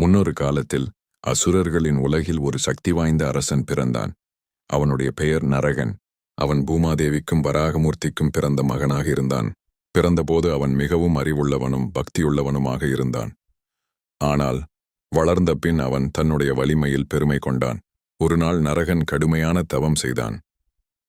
முன்னொரு காலத்தில் அசுரர்களின் உலகில் ஒரு சக்தி வாய்ந்த அரசன் பிறந்தான். அவனுடைய பெயர் நரகன். அவன் பூமாதேவிக்கும் வராகமூர்த்திக்கும் பிறந்த மகனாக இருந்தான். பிறந்தபோது அவன் மிகவும் அறிவுள்ளவனும் பக்தியுள்ளவனுமாக இருந்தான். ஆனால் வளர்ந்த பின் அவன் தன்னுடைய வலிமையில் பெருமை கொண்டான். ஒருநாள் நரகன் கடுமையான தவம் செய்தான்.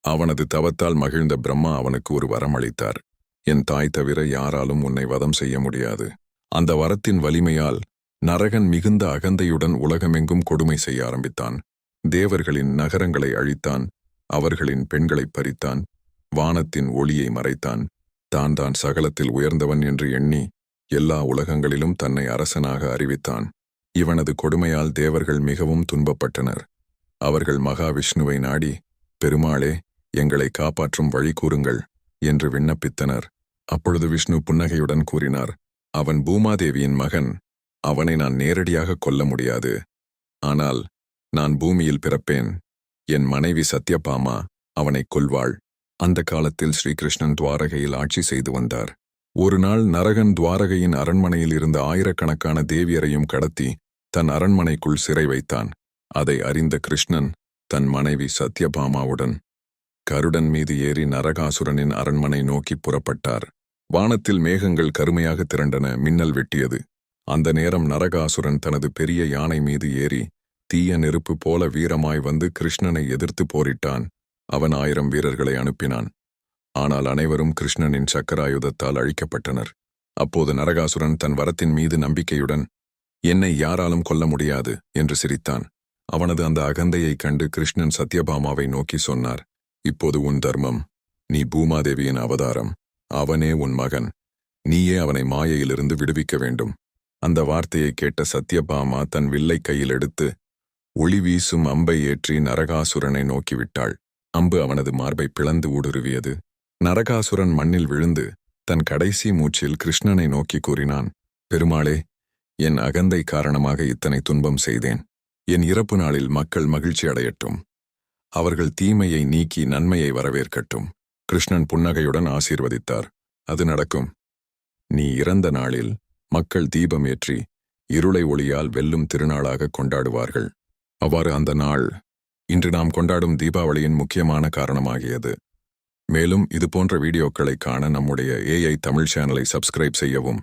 அவனது தவத்தால் மகிழ்ந்த பிரம்மா அவனுக்கு ஒரு வரம் அளித்தார். என் தாய் தவிர யாராலும் உன்னை வதம் செய்ய முடியாது. அந்த வரத்தின் வலிமையால் நரகன் மிகுந்த அகந்தையுடன் உலகமெங்கும் கொடுமை செய்ய ஆரம்பித்தான். தேவர்களின் நகரங்களை அழித்தான். அவர்களின் பெண்களைப் பறித்தான். வானத்தின் ஒளியை மறைத்தான். தான் தான் சகலத்தில் உயர்ந்தவன் என்று எண்ணி எல்லா உலகங்களிலும் தன்னை அரசனாக அறிவித்தான். இவனது கொடுமையால் தேவர்கள் மிகவும் துன்பப்பட்டனர். அவர்கள் மகாவிஷ்ணுவை நாடி பெருமாளே எங்களை காப்பாற்றும் வழி கூறுங்கள் என்று விண்ணப்பித்தனர். அப்பொழுது விஷ்ணு புன்னகையுடன் கூறினார் அவன் பூமாதேவியின் மகன் அவனை நான் நேரடியாக கொல்ல முடியாது. ஆனால் நான் பூமியில் பிறப்பேன். என் மனைவி சத்யபாமா அவனைக் கொல்வாள். அந்த காலத்தில் ஸ்ரீகிருஷ்ணன் துவாரகையில் ஆட்சி செய்து வந்தார். ஒரு நாள் நரகன் துவாரகையின் அரண்மனையில் இருந்த ஆயிரக்கணக்கான தேவியரையும் கடத்தி தன் அரண்மனைக்குள் சிறை வைத்தான். அதை அறிந்த கிருஷ்ணன் தன் மனைவி சத்யபாமாவுடன் கருடன் மீது ஏறி நரகாசுரனின் அரண்மனை நோக்கி புறப்பட்டார். வானத்தில் மேகங்கள் கருமையாக திரண்டன. மின்னல் வெட்டியது. அந்த நேரம் நரகாசுரன் தனது பெரிய யானை மீது ஏறி தீய நெருப்பு போல வீரமாய் வந்து கிருஷ்ணனை எதிர்த்து போரிட்டான். அவன் ஆயிரம் வீரர்களை அனுப்பினான். ஆனால் அனைவரும் கிருஷ்ணனின் சக்கராயுதத்தால் அழிக்கப்பட்டனர். அப்போது நரகாசுரன் தன் வரத்தின் மீது நம்பிக்கையுடன் என்னை யாராலும் கொல்ல முடியாது என்று சிரித்தான். அவனது அந்த அகந்தையைக் கண்டு கிருஷ்ணன் சத்யபாமாவை நோக்கி சொன்னார் இப்போது உன் தர்மம் நீ பூமாதேவியின் அவதாரம். அவனே உன் மகன். நீயே அவனை மாயையிலிருந்து விடுவிக்க வேண்டும். அந்த வார்த்தையை கேட்ட சத்யபாமா தன் வில்லை கையில் எடுத்து ஒளி வீசும் அம்பை ஏற்றி நரகாசுரனை நோக்கிவிட்டாள். அம்பு அவனது மார்பை பிளந்து ஊடுருவியது. நரகாசுரன் மண்ணில் விழுந்து தன் கடைசி மூச்சில் கிருஷ்ணனை நோக்கி கூறினான் பெருமாளே என் அகந்தை காரணமாக இத்தனை துன்பம் செய்தேன். என் இறப்பு நாளில் மக்கள் மகிழ்ச்சி அடையட்டும். அவர்கள் தீமையை நீக்கி நன்மையை வரவேற்கட்டும். கிருஷ்ணன் புன்னகையுடன் ஆசீர்வதித்தார். அது நடக்கும். நீ இறந்த நாளில் மக்கள் தீபம் ஏற்றி இருளை ஒளியால் வெல்லும் திருநாளாக கொண்டாடுவார்கள். அவ்வாறு அந்த நாள் இன்று நாம் கொண்டாடும் தீபாவளியின் முக்கியமான காரணமாகியது. மேலும் இதுபோன்ற வீடியோக்களை காண நம்முடைய ஏஐ தமிழ் சேனலை சப்ஸ்கிரைப் செய்யவும்